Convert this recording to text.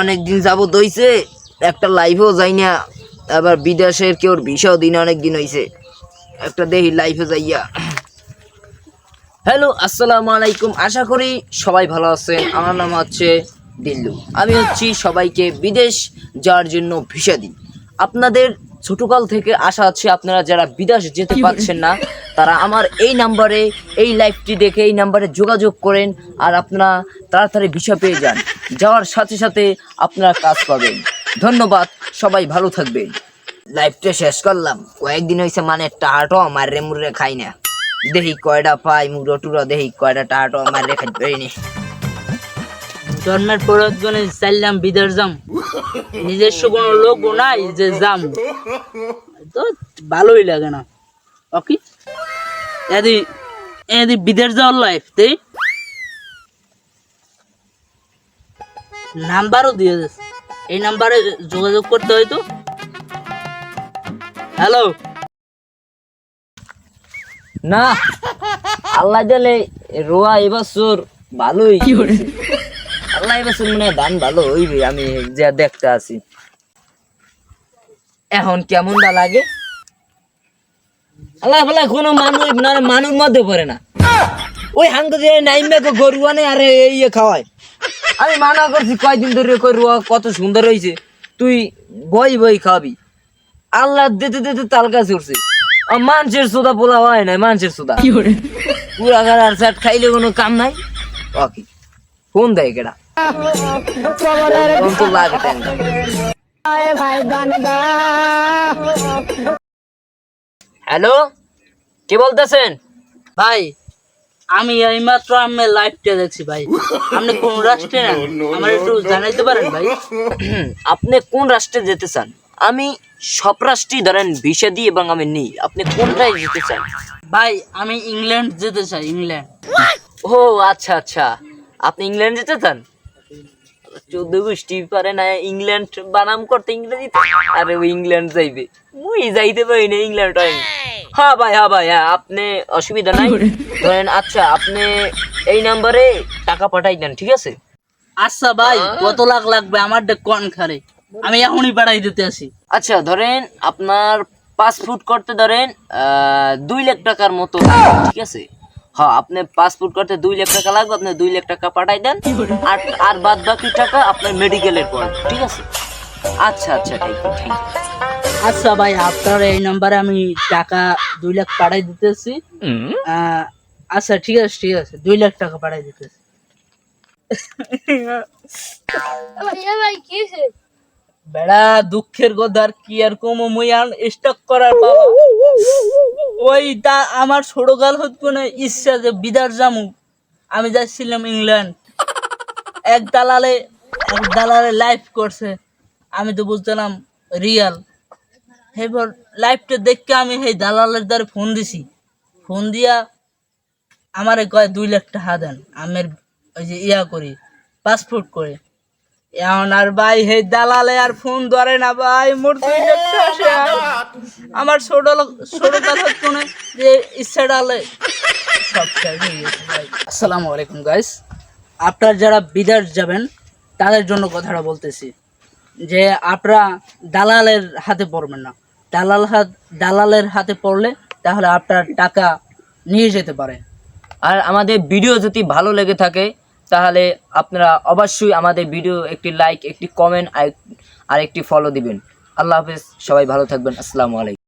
অনেক দিন যাবত হইছে একটা লাইভেও যাই না আবার বিদেশের কেউ ভিসাও দিন অনেক দিন হইছে। একটা দেখি লাইভে যাইয়া। হ্যালো আসসালামু আলাইকুম। আশা করি সবাই ভালো আছেন। আমার নাম হচ্ছে দিল্লু। আমি হচ্ছি সবাইকে বিদেশ যাওয়ার জন্য ভিসা দিই। আপনাদের ছোটকাল থেকে আশা আছে আপনারা যারা বিদেশ যেতে পারছেন না তারা আমার এই নাম্বারে, এই লাইভটি দেখে এই নাম্বারে যোগাযোগ করেন আর আপনারা তাড়াতাড়ি ভিসা পেয়ে যান। যাওয়ার সাথে সাথে আপনারা কাজ পাবেন। ধন্যবাদ, সবাই ভালো থাকবেন। লাইভটা শেষ করলাম। কয়েকদিন হয়েছে মানে টাহাটো মারে মুরে খাই না। দেখি কয়টা পাই, মুড়ো টুরো দেখি কয়টা টাহাটো মারে খাইতে পারিনি জন্মের পর একজনে চাইলাম বিদেশ যাম। নিজস্ব কোনো লোক নাই যে যাম। তো ভালোই লাগে না। ওকে এদি এদি বিদেশ যাওয়ার লাইফ নাম্বারও দিয়ে দিস। এই নাম্বারে যোগাযোগ করতে হয় তো। হ্যালো না। আল্লাহ দিলে রোয়া এবছর ভালোই। আল্লাহ এবছর মানে ধান ভালো হইবে আমি যা দেখতে আছি। এখন কেমনটা লাগে? আল্লাহ বলে কোনো মানুষ না মানুষ মধ্যে পড়ে না। ওই হাঙ্গ যে নাইমে গো গরু আনে আরে এই ইয়ে খাওয়ায়। আমি মানা করছি কয়দিন ধরে কই রুয়া কত সুন্দর হয়েছে তুই বই বই খাবি। আল্লাহ দিতে দিতে তালকা চড়ছে আর মানুষের সোদা পোলা হয় না মানুষের সোদা। পুরা গাড়ার চাট খাইলে কোনো কাম নাই? ওকে ফোন দেয় কেডা? ফোন তো লাগে হ্যালো? কে বলতেছেন? ভাই আমি এইমাত্র আমি লাইফটা দেখছি ভাই। আপনি কোন রাষ্ট্রে আমার একটু জানাইতে পারেন ভাই? আপনি কোন রাষ্ট্রে যেতে চান? আমি সব রাষ্ট্রই ধরেন ভিসা দিই এবং আমি নিই। আপনি কোনটায় যেতে চান? ভাই আমি ইংল্যান্ড যেতে চাই ইংল্যান্ড। ও আচ্ছা আচ্ছা। আপনি ইংল্যান্ড যেতে চান? চোদ্দ গোষ্ঠী পারে না ইংল্যান্ড বানাম করতে আরে ইংল্যান্ড যাইবে। মুই যাইতে পারি না ইংল্যান্ড হয় ভাই হ্যাঁ ভাই হ্যাঁ আপনি অসুবিধা নাই। ধরেন আচ্ছা আপনি এই নাম্বারে টাকা পাঠাই দেন ঠিক আছে? আচ্ছা ভাই কত লাখ লাগবে? আমার কন খারে? আমি এখনই দিতে আসি। আচ্ছা ধরেন আপনার পাসপোর্ট করতে ধরেন আহ, দুই লাখ টাকার মতো ঠিক আছে? হ্যাঁ আপনি পাসপোর্ট করতে দুই লাখ টাকা লাগবে আপনি দুই লাখ টাকা পাঠাই দেন। আর আর বাদ বাকি টাকা আপনার মেডিকেলের পর ঠিক আছে? আচ্ছা আচ্ছা ঠিক ঠিক আচ্ছা ভাই আপনার এই নাম্বারে আমি টাকা দুই লাখ পাঠাই দিতেছি। আচ্ছা ঠিক আছে ঠিক আছে দুই লাখ টাকা পাঠাই দিতেছি। বেড়া দুঃখের গদার কি আর কম আর স্টক করার ওই তা আমার ছোটকাল হতো না ইচ্ছা যে বিদার জামু। আমি যাচ্ছিলাম ইংল্যান্ড। এক দালালে এক দালালে লাইভ করছে। আমি তো বুঝতাম রিয়াল এবার লাইভটা দেখে আমি সেই দালালের দ্বারা ফোন দিছি। ফোন দিয়া আমারে কয়, দুই লাখ টাকা দেন, আমের ওই যে ইয়া করি পাসপোর্ট করে। এখন আর ভাই হে দালালে আর ফোন ধরে না ভাই মোর লাখ আমার ছোট ছোট কথা হতো না যে ইচ্ছা ডালে সব ভাই। আসসালামু আলাইকুম গাইস আপনারা যারা বিদেশ যাবেন তাদের জন্য কথাটা বলতেছি যে আপনারা দালালের হাতে পড়বেন না। দালাল হাত দালালের হাতে পড়লে তাহলে আপনার টাকা নিয়ে যেতে পারে। আর আমাদের ভিডিও যদি ভালো লেগে থাকে তাহলে আপনারা অবশ্যই আমাদের ভিডিও একটি লাইক একটি কমেন্ট আর একটি ফলো দিবেন। আল্লাহ হাফেজ, সবাই ভালো থাকবেন। আসসালামু আলাইকুম।